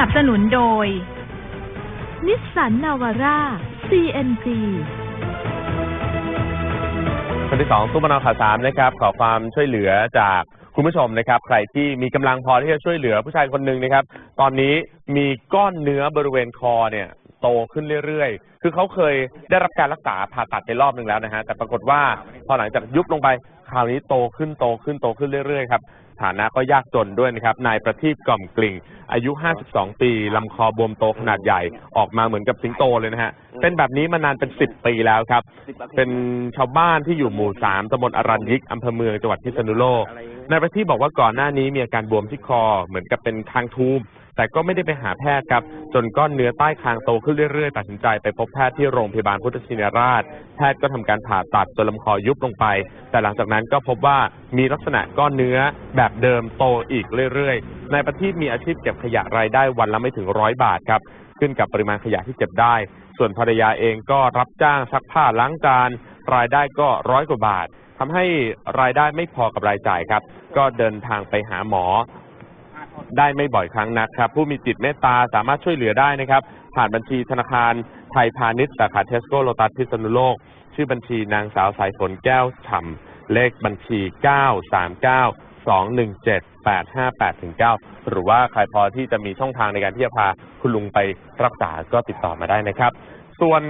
นับสนุนโดย นิสสันนาวาร่า CNG คนที่สองตู้มะนาวข่าวสามนะครับ ขอความช่วยเหลือจากคุณผู้ชมนะครับ ใครที่มีกำลังพอที่จะช่วยเหลือผู้ชายคนหนึ่งนะครับ ตอนนี้มีก้อนเนื้อบริเวณคอเนี่ย โตขึ้นเรื่อยๆ คือเขาเคยได้รับการรักษาผ่าตัดไปรอบหนึ่งแล้วนะฮะแต่ปรากฏว่าพอหลังจากยุบลงไปคราวนี้โตขึ้นโตขึ้นโตขึ้นเรื่อยๆครับ ฐานะก็ยากจนด้วยนะครับ นายประทีปกล่อมกลิ่ง อายุ 52 ปีลำคอบวมโตขนาดใหญ่ออกมาเหมือนกับสิงโตเลยนะฮะ เป็นแบบนี้มานานเป็น 10 ปีแล้วครับ เป็นชาวบ้านที่อยู่หมู่ 3ตำบลอรัญยิกอำเภอเมืองจังหวัดพิษณุโลกนายประทีปบอกว่าก่อนหน้านี้มีอาการบวมที่คอเหมือนกับเป็นคางทูม แต่ก็ไม่ได้ไปหาแพทย์ครับ จนก้อนเนื้อใต้คางโตขึ้นเรื่อยๆ ตัดสินใจไปพบแพทย์ที่โรงพยาบาลพุทธชินราช แพทย์ก็ทำการผ่าตัดจนลำคอยุบลงไป แต่หลังจากนั้นก็พบว่ามีลักษณะก้อนเนื้อแบบเดิมโตอีกเรื่อยๆนายประทีปมีอาชีพเก็บขยะรายได้วันละไม่ถึงร้อยบาทครับ ขึ้นกับปริมาณขยะที่เก็บได้ ส่วนภรรยาเองก็รับจ้างซักผ้าล้างจานรายได้ก็ร้อยกว่าบาททำให้รายได้ไม่พอกับรายจ่ายครับ ก็เดินทางไปหาหมอ ได้ไม่บ่อยครั้งนักครับ ผู้มีจิตเมตตาสามารถช่วยเหลือได้นะครับ ผ่านบัญชีธนาคารไทยพาณิชย์สาขาเทสโก้โลตัสพิษณุโลก ชื่อบัญชีนางสาวสายฝนแก้วฉ่ำเลขบัญชี 939 217 858ถึง9หรือว่าใครพอที่จะมีช่องทางในการที่จะพาคุณลุงไปรักษาก็ติดต่อมาได้นะครับ ส่วน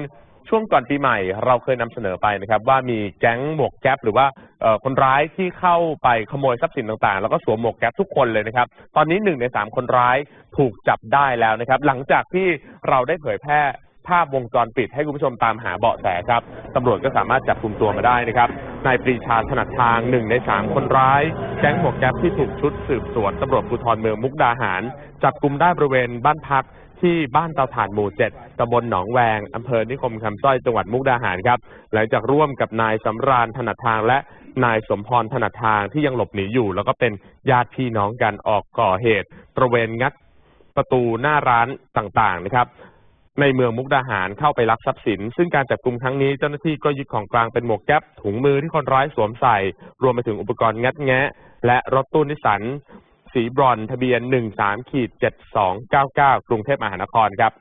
ช่วงก่อนปีใหม่เราเคยนำเสนอไปนะครับว่ามีแก๊งหมวกแก๊ปหรือว่าเอ่อคนร้ายที่เข้าไปขโมยทรัพย์สินต่างๆ แล้วก็สวมหมวกแก๊ปทุกคนเลยนะครับ ตอนนี้หนึ่งในสามคนร้ายถูกจับได้แล้วนะครับ หลังจากที่เราได้เผยแพร่ภาพวงจรปิดให้คุณผู้ชมตามหาเบาะแสครับตำรวจก็สามารถจับกลุ่มตัวมาได้นะครับนายปรีชาถนัดทางหนึ่งในสามคนร้ายแก๊งหมวกแก๊ปที่ถูกชุดสืบสวนตำรวจภูธรเมืองมุกดาหาร จับกลุ่มได้บริเวณบ้านพัก ที่บ้านเตาถ่านหมู่เจ็ดตำบลหนองแวงอำเภอนิคมคำสร้อยจังหวัดมุกดาหารครับ หลังจากร่วมกับนายสำราญถนัดทางและนายสมพรถนัดทางที่ยังหลบหนีอยู่ แล้วก็เป็นญาติพี่น้องกันออกก่อเหตุ ตระเวนงัดประตูหน้าร้านต่างๆนะครับ ในเมืองมุกดาหารเข้าไปลักทรัพย์สิน ซึ่งการจับกลุ่มครั้งนี้เจ้าหน้าที่ก็ยึดของกลางเป็นหมวกแก๊ปถุงมือที่คนร้ายสวมใส่ รวมไปถึงอุปกรณ์งัดแงะ และรถตู้นิสสัน สีบรอนทะเบียน 13ขีด7299 กรุงเทพมหานครครับ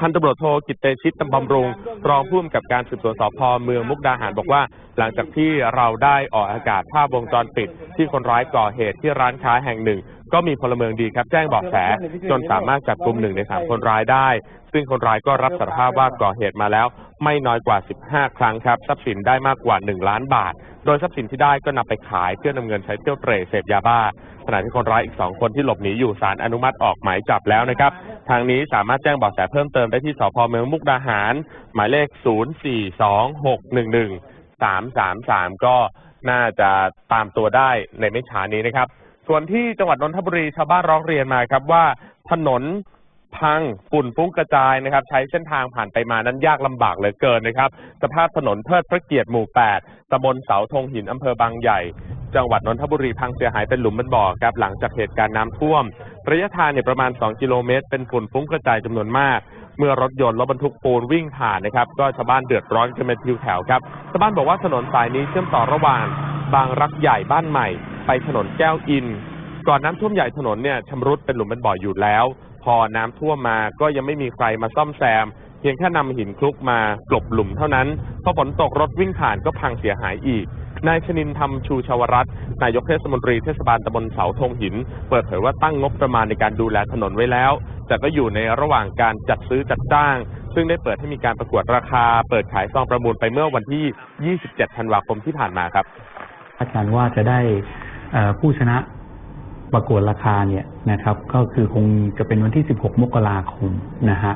พันตำรวจโทกิตเตชิตตำบำรุง รองผู้กำกับการสืบสวนสพเมืองมุกดาหารบอกว่า หลังจากที่เราได้ออกอากาศภาพวงจรปิด ที่คนร้ายก่อเหตุที่ร้านค้าแห่งหนึ่ง ก็มีพลเมืองดีครับแจ้งเบอกแสจนสามารถจับกลุ่มหนึ่งในสามคนร้ายได้ ซึ่งคนร้ายก็รับสารภาพว่าก่อเหตุมาแล้ว ไม่น้อยกว่า 15 ครั้งครับทรัพย์สินได้มากกว่า 1 ล้านบาท โดยทรัพย์สินที่ได้ก็นำไปขายเพื่อนำเงินใช้เที่ยวเตร่เสพยาบ้าขณะที่คนร้ายอีก2คนที่หลบหนีอยู่ศาลอนุมัติออกหมายจับแล้วนะครับทางนี้สามารถแจ้งเบาะแสเพิ่มเติมได้ที่สพเมืองมุกดาหาร หมายเลข 042611 333 ก็น่าจะตามตัวได้ในไม่ช้านี้นะครับ ส่วนที่จังหวัดนนทบุรีชาวบ้านร้องเรียนมาครับว่าถนนพังฝุ่นฟุ้งกระจายนะครับ ใช้เส้นทางผ่านไปมานั้นยากลำบากเหลือเกินนะครับ สภาพถนนเทิดพระเกียรติหมู่ 8ตำบลเสาธงหินอำเภอบางใหญ่ จังหวัดนนทบุรีพังเสียหายเป็นหลุมเป็นบ่อครับ หลังจากเหตุการณ์น้ำท่วม ระยะทางเนี่ยประมาณ 2 กิโลเมตร เป็นฝุ่นฟุ้งกระจายจำนวนมาก เมื่อรถยนต์รถบรรทุกปูนวิ่งผ่านนะครับ ก็ชาวบ้านเดือดร้อนกันเป็นทิวแถวครับ ชาวบ้านบอกว่าถนนสายนี้เชื่อมต่อระหว่างบางรักใหญ่บ้านใหม่ ไปถนนแก้วอิน ก่อนน้ำท่วมใหญ่ถนนเนี่ยชำรุดเป็นหลุมเป็นบ่ออยู่แล้ว พอน้ำท่วมมาก็ยังไม่มีใครมาซ่อมแซม เพียงแค่นำหินคลุกมากลบหลุมเท่านั้นพอฝนตกรถวิ่งผ่านก็พังเสียหายอีกนายชนินทำชูชาวรัตน์นายกเทศมนตรีเทศบาลตำบลเสาธงหิน เปิดเผยว่าตั้งงบประมาณในการดูแลถนนไว้แล้ว แต่ก็อยู่ในระหว่างการจัดซื้อจัดจ้าง ซึ่งได้เปิดให้มีการประกวดราคา เปิดขายซองประมูลไปเมื่อวันที่ 27 ธันวาคมที่ผ่านมาครับคาดการณ์ว่าจะได้ ผู้ชนะประกวดราคาเนี่ยนะครับ ก็คือคงจะเป็นวันที่ 16 มกราคมนะฮะ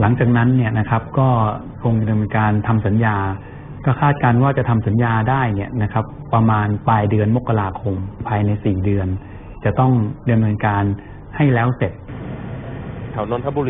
หลังจากนั้นเนี่ยนะครับก็คงจะดำเนินการทำสัญญา ก็คาดการว่าจะทำสัญญาได้เนี่ยนะครับ ประมาณปลายเดือนมกราคม ภายใน4เดือน จะต้องดำเนินการให้แล้วเสร็จแถวนนทบุรี